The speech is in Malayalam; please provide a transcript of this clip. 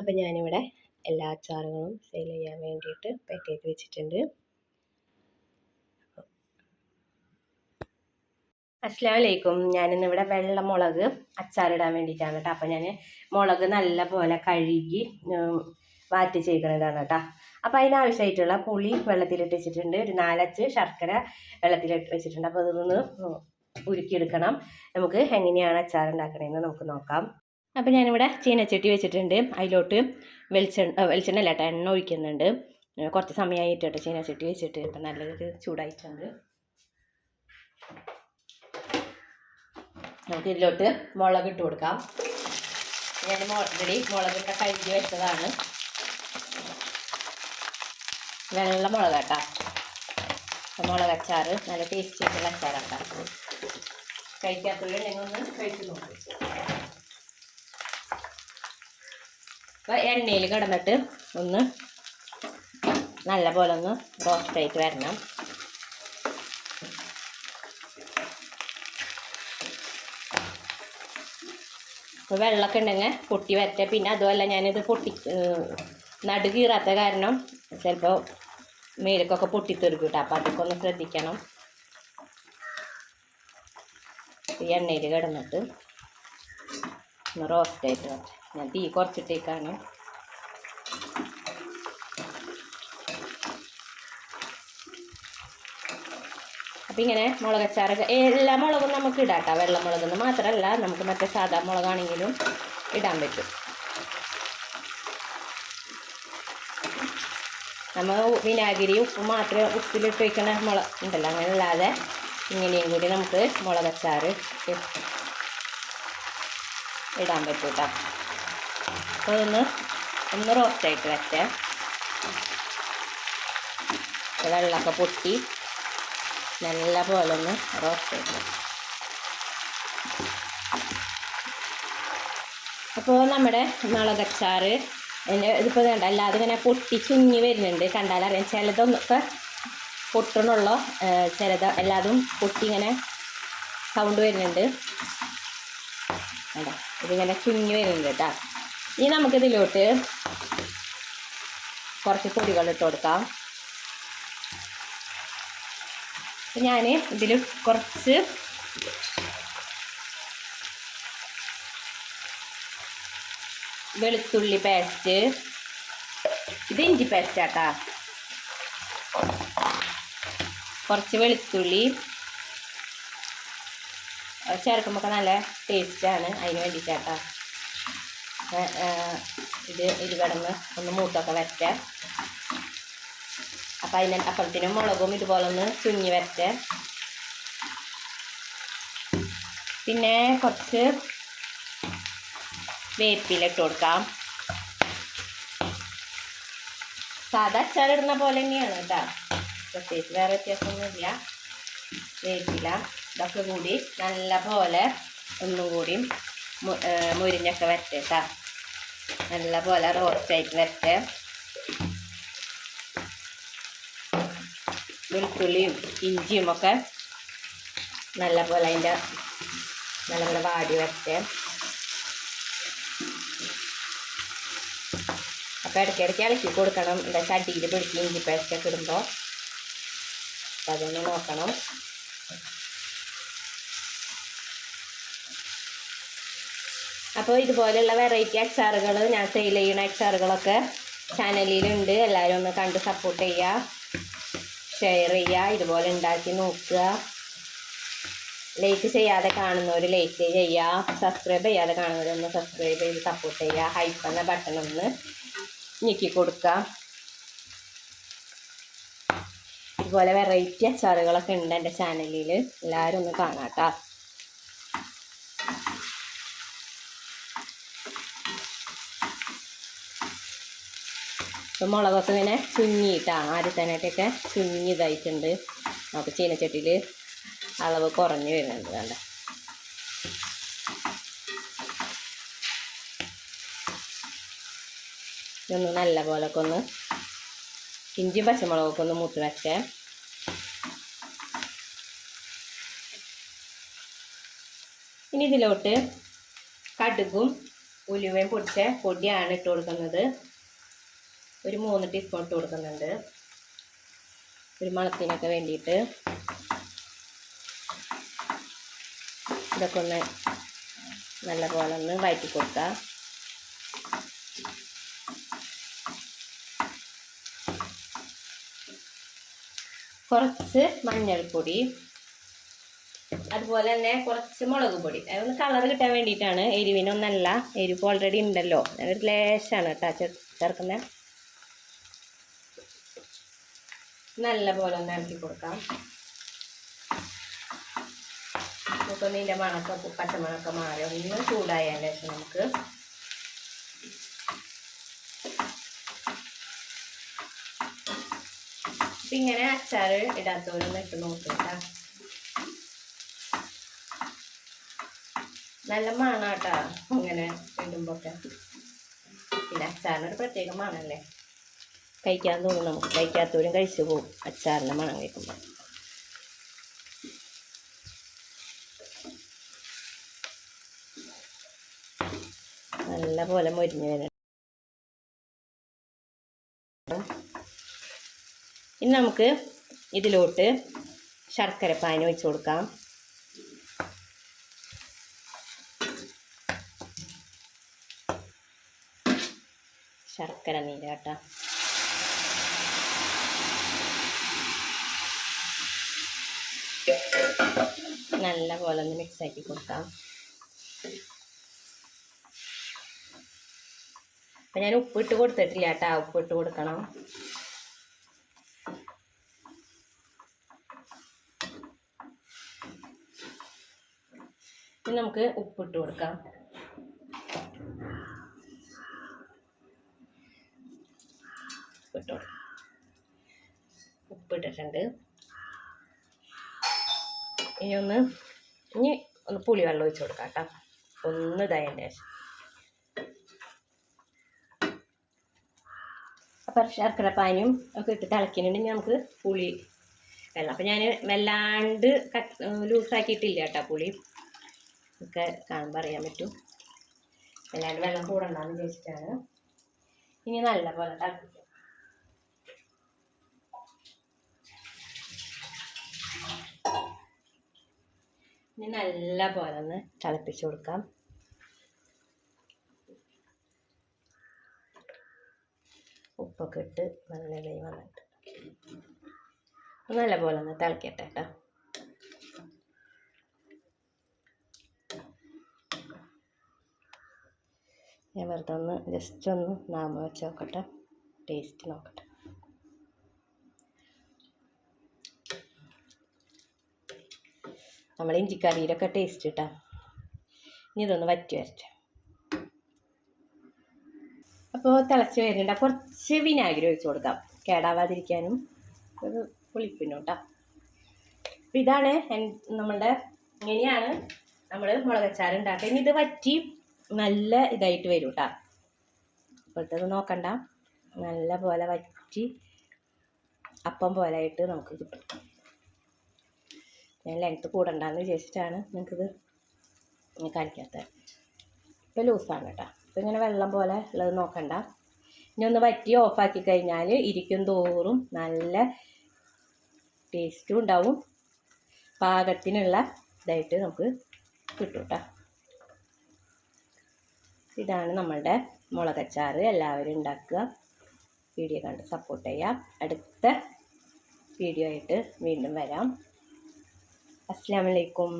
അപ്പം ഞാനിവിടെ എല്ലാ അച്ചാറുകളും സെയിൽ ചെയ്യാൻ വേണ്ടിയിട്ട് പാക്ക് ചെയ്ത് വെച്ചിട്ടുണ്ട്. അസ്ലാമലൈക്കും ഞാനിന്നിവിടെ വെള്ളമുളക് അച്ചാറിടാൻ വേണ്ടിയിട്ടാണ് കേട്ടോ. അപ്പം ഞാൻ മുളക് നല്ല പോലെ കഴുകി വാറ്റി ചെയ്യണതാണ് കേട്ടോ. അപ്പം അതിനാവശ്യമായിട്ടുള്ള പുളി വെള്ളത്തിലിട്ട് വെച്ചിട്ടുണ്ട്. ഒരു നാലച്ച് ശർക്കര വെള്ളത്തിലിട്ട് വെച്ചിട്ടുണ്ട്. അപ്പോൾ അതൊന്ന് ഉരുക്കിയെടുക്കണം. നമുക്ക് എങ്ങനെയാണ് അച്ചാർ ഉണ്ടാക്കണതെന്ന് നമുക്ക് നോക്കാം. അപ്പോൾ ഞാനിവിടെ ചീനച്ചട്ടി വെച്ചിട്ടുണ്ട്. അതിലോട്ട് വെളിച്ചെണ്ണ വെളിച്ചെണ്ണ അല്ലാട്ട എണ്ണ ഒഴിക്കുന്നുണ്ട്. കുറച്ച് സമയമായിട്ട് കേട്ടോ ചീനച്ചട്ടി വെച്ചിട്ട്. ഇപ്പം നല്ലൊരു ചൂടായിട്ടുണ്ട്. നമുക്ക് ഇതിലോട്ട് മുളക് ഇട്ട് കൊടുക്കാം. ഞാൻ ഓൾറെഡി മുളകിട്ട കഴുകി വെച്ചതാണ്. വെള്ള മുളക് കേട്ടോ. മുളക് അച്ചാറ് നല്ല ടേസ്റ്റി ആയിട്ടുള്ള അച്ചാറാണ് കഴിക്കാത്തവരുണ്ടെങ്കിൽ ഒന്ന് കഴിച്ചു നോക്കും. അപ്പോൾ എണ്ണയിൽ കിടന്നിട്ട് ഒന്ന് നല്ല പോലെ ഒന്ന് റോസ്റ്റായിട്ട് വരണം. അപ്പോൾ വെള്ളമൊക്കെ ഉണ്ടെങ്കിൽ പൊട്ടി വരട്ടെ. പിന്നെ അതുമല്ല ഞാനിത് പൊട്ടി നടു കീറാത്ത കാരണം ചിലപ്പോൾ മേലക്കൊക്കെ പൊട്ടിത്തെറിക്കും കേട്ടോ അപ്പോൾ അതൊക്കെ ഒന്ന് ശ്രദ്ധിക്കണം. ഈ എണ്ണയിൽ കിടന്നിട്ട് ഒന്ന് റോസ്റ്റായിട്ട് വരട്ടെ. ഞാൻ തീ കുറച്ചിട്ടേക്കാണ്. അപ്പം ഇങ്ങനെ മുളകച്ചാറൊക്കെ എല്ലാ മുളകും നമുക്ക് ഇടാം കേട്ടോ വെള്ളമുളകെന്ന് മാത്രമല്ല നമുക്ക് മറ്റേ സാധാ മുളകാണെങ്കിലും ഇടാൻ പറ്റും. നമ്മൾ വിനാഗിരി ഉപ്പ് മാത്രമേ ഉപ്പിലിട്ട് വയ്ക്കണ മുള ഉണ്ടല്ലോ അങ്ങനെ അല്ലാതെ ഇങ്ങനെയും കൂടി നമുക്ക് മുളകച്ചാറ് ഇടാൻ പറ്റും കേട്ടോ അപ്പോൾ അതൊന്ന് ഒന്ന് റോസ്റ്റായിട്ട് വെച്ചേ വെള്ളമൊക്കെ പൊട്ടി. നല്ല പോലെ ഒന്ന് റോസ്റ്റ് ചെയ്ത് അപ്പോൾ നമ്മുടെ മുളകച്ചാറ് ഇതിപ്പോൾ വേണ്ട അല്ലാതെ ഇങ്ങനെ പൊട്ടി ചുങ്ങി വരുന്നുണ്ട്. കണ്ടാലറിയാം ചിലതൊന്നൊക്കെ പൊട്ടണുള്ളൂ ചിലത് എല്ലാതും പൊട്ടി ഇങ്ങനെ സൗണ്ട് വരുന്നുണ്ട് ഇതിങ്ങനെ ചുങ്ങി വരുന്നുണ്ട് കേട്ടോ. ഇനി നമുക്കിതിലോട്ട് കുറച്ച് പൊടികൾ ഇട്ട് കൊടുക്കാം ഞാൻ ഇതിൽ കുറച്ച് വെളുത്തുള്ളി പേസ്റ്റ് ഇത് ഇഞ്ചി പേസ്റ്റ് കുറച്ച് വെളുത്തുള്ളി. ചേർക്കുമ്പോൾ നല്ല ടേസ്റ്റാണ് അതിന് വേണ്ടിയിട്ടാട്ടാ ഇത് ഇത് കിടന്ന് ഒന്ന് മൂത്തൊക്കെ വരട്ടെ. അപ്പം അതിന് അപ്പുറത്തിനും മുളകും ഇതുപോലെ ഒന്ന് ചുഞ്ഞി വരട്ടെ. പിന്നെ കുറച്ച് വേപ്പില ഇട്ട് കൊടുക്കാം. സാധാ അച്ചാറിടുന്ന പോലെ തന്നെയാണ് കേട്ടോ. പ്രത്യേകിച്ച് വേറെ വ്യത്യാസമൊന്നുമില്ല. വേപ്പില ഇതൊക്കെ കൂടി നല്ല പോലെ ഒന്നും കൂടി മുരിഞ്ഞൊക്കെ വരട്ടെ കേട്ടോ നല്ല പോലെ റോസ്റ്റായിട്ട് വരട്ടെ. വെളുത്തുള്ളിയും ഇഞ്ചിയും ഒക്കെ നല്ല പോലെ അതിന്റെ നല്ല പോലെ വാടി വരട്ടെ. അപ്പോൾ ഇടയ്ക്കിടയ്ക്ക് ഇളക്കി കൊടുക്കണം. എന്താ ചട്ടിയിൽ പിടിച്ച് ഇഞ്ചി പേസ്റ്റൊക്കെ ഇടുമ്പോൾ അപ്പം അതൊന്ന് നോക്കണം. അപ്പോൾ ഇതുപോലെയുള്ള വെറൈറ്റി അച്ചാറുകൾ ഞാൻ സെയിൽ ചെയ്യുന്ന അച്ചാറുകളൊക്കെ ചാനലിലുണ്ട് എല്ലാവരും ഒന്ന് കണ്ട് സപ്പോർട്ട് ചെയ്യുക. ഷെയർ ചെയ്യുക. ഇതുപോലെ ഉണ്ടാക്കി നോക്കുക. ലൈക്ക് ചെയ്യാതെ കാണുന്നവർ ലൈക്ക് ചെയ്യുക. സബ്സ്ക്രൈബ് ചെയ്യാതെ കാണുന്നവരൊന്ന് സബ്സ്ക്രൈബ് ചെയ്ത് സപ്പോർട്ട് ചെയ്യുക. ഹൈപ്പ് എന്ന ബട്ടൺ ഒന്ന് ഞെക്കി കൊടുക്കുക ഇതുപോലെ വെറൈറ്റി അച്ചാറുകളൊക്കെ ഉണ്ട് എന്റെ ചാനലിൽ എല്ലാവരും ഒന്ന് കാണാം കേട്ടോ. മുളകൊക്കെ ഇങ്ങനെ ചുങ്ങിയിട്ടാണ് ആദ്യത്തേനായിട്ടൊക്കെ ചുങ്ങി ഇതായിട്ടുണ്ട് നമുക്ക് ചീനച്ചട്ടിയിൽ അളവ് കുറഞ്ഞു വരുന്നുണ്ട് വേണ്ട ഇതൊന്ന് നല്ല പോലൊക്കെ ഒന്ന് ഇഞ്ചി പച്ചമുളകൊക്കെ ഒന്ന് മൂത്ത് വെച്ചേ ഇനി ഇതിലോട്ട് കടുകും ഉലുവയും പൊടിച്ച പൊടിയാണ് ഇട്ട് കൊടുക്കുന്നത്. ഒരു മൂന്ന് ടീസ്പൂൺ ഇട്ട് കൊടുക്കുന്നുണ്ട്. ഒരു മണത്തിനൊക്കെ വേണ്ടിയിട്ട്. ഇതൊക്കെ ഒന്ന് നല്ലപോലെ ഒന്ന് വഴറ്റി കൊടുക്കാം. കുറച്ച് മഞ്ഞൾപ്പൊടി അതുപോലെ തന്നെ കുറച്ച് മുളക് പൊടി. അതൊന്ന് കളർ കിട്ടാൻ വേണ്ടിയിട്ടാണ്. എരിവിനൊന്നല്ല എരിവ് ഓൾറെഡി ഉണ്ടല്ലോ. ഒരു ലേശാണ് കേട്ടോ ചേർക്കുന്നത് നല്ല പോലെ ഒന്ന് ഇളക്കി കൊടുക്കാം. നമുക്കൊന്ന് ഇതിന്റെ മണക്ക പച്ചമണക്കം മാറി. ഒന്ന് ശേഷം നമുക്ക് ഇങ്ങനെ അച്ചാർ ഇടാത്തവരൊന്ന് ഇട്ട് നോക്കുക നല്ല മണാട്ടാ ഇങ്ങനെ ഇടുമ്പോഴൊക്കെ. പിന്നെ അച്ചാറിനൊരു പ്രത്യേക മണല്ലേ കഴിക്കാൻ തോന്നും നമുക്ക് കഴിക്കാത്തവരും കഴിച്ചു പോകും. അച്ചാറിന്റെ മണം കേൾക്കുമ്പോൾ. നല്ല പോലെ മൊരിഞ്ഞ് വരണം ഇനി നമുക്ക് ഇതിലോട്ട് ശർക്കര പാനി ഒഴിച്ചു കൊടുക്കാം. ശർക്കര നീരാട്ട. നല്ല പോലെ ഒന്ന് മിക്സ് ആക്കി കൊടുക്കാം. അപ്പം ഞാൻ ഉപ്പിട്ട് കൊടുത്തിട്ടില്ല കേട്ടോ. ഉപ്പിട്ട് കൊടുക്കണം. ഇനി നമുക്ക് ഉപ്പിട്ട് കൊടുക്കാം. ഉപ്പിട്ട് കൊടുക്കാം. ഉപ്പിട്ടിട്ടുണ്ട് ഇനി ഒന്ന് ഇനി ഒന്ന് പുളി വെള്ളം ഒഴിച്ച് കൊടുക്കാം കേട്ടോ. ഒന്ന് ഇതായതിന്റെ ശേഷം. അപ്പം ശർക്കര പാനിയും ഒക്കെ ഇട്ട് തിളക്കിയിട്ടുണ്ടെങ്കിൽ നമുക്ക് പുളി വെള്ളം. അപ്പം ഞാൻ വല്ലാണ്ട് ലൂസാക്കിയിട്ടില്ല കേട്ടോ പുളി. ഒക്കെ കാണുമ്പോൾ അറിയാൻ പറ്റും. വല്ലാണ്ട് വെള്ളം കൂടണ്ടെന്ന് വിചാരിച്ചിട്ടാണ്. ഇനി നല്ല പോലെ ഇനി നല്ല പോലെ ഒന്ന് തിളപ്പിച്ച് കൊടുക്കാം. ഉപ്പൊക്കെ ഇട്ട് നല്ല ഇതായി വന്നിട്ട്. നല്ല പോലെ ഒന്ന് തിളക്കട്ടെ കേട്ടോ. ഞാൻ വെറുതെ ഒന്ന് ജസ്റ്റ് ഒന്ന് നാമ വെച്ച് നോക്കട്ടെ. ടേസ്റ്റ് നോക്കട്ടെ. നമ്മൾ ഇഞ്ചിക്കറിയിലൊക്കെ ടേസ്റ്റ് കിട്ടാം ഇനി ഇതൊന്ന് വറ്റി വരട്ടെ. അപ്പോൾ തിളച്ച് വരുന്നുണ്ട്. കുറച്ച് വിനാഗിരി ഒഴിച്ച് കൊടുക്കാം. കേടാവാതിരിക്കാനും ഒരു പുളിപ്പിനും കേട്ടോ അപ്പോൾ ഇതാണ് നമ്മളുടെ ഇങ്ങനെയാണ് നമ്മൾ മുളകച്ചാറ് ഉണ്ടാക്കുക. ഇനി ഇത് വറ്റി നല്ല ഇതായിട്ട് വരും കേട്ടോ ഇപ്പോഴത്തേത് നോക്കണ്ട. നല്ല പോലെ വറ്റി അപ്പം പോലെ ആയിട്ട് നമുക്ക് കിട്ടും. ഞാൻ ലെങ്ത്ത് കൂടണ്ടെന്ന് വിചാരിച്ചിട്ടാണ് നിങ്ങൾക്കിത് കാണിക്കാത്തത് ഇപ്പോൾ ലൂസാണ് കേട്ടോ. അപ്പോൾ ഇങ്ങനെ വെള്ളം പോലെ ഉള്ളത് നോക്കണ്ട. ഇനി ഒന്ന് വറ്റി ഓഫാക്കി കഴിഞ്ഞാൽ ഇരിക്കും തോറും നല്ല ടേസ്റ്റും ഉണ്ടാവും. പാകത്തിനുള്ള ഇതായിട്ട് നമുക്ക് കിട്ടും കേട്ടോ ഇതാണ് നമ്മളുടെ മുളകച്ചാറ്. എല്ലാവരും ഉണ്ടാക്കുക. വീഡിയോ കണ്ട് സപ്പോർട്ട് ചെയ്യാം. അടുത്ത വീഡിയോ ആയിട്ട് വീണ്ടും വരാം. അസ്സാം വലൈക്കും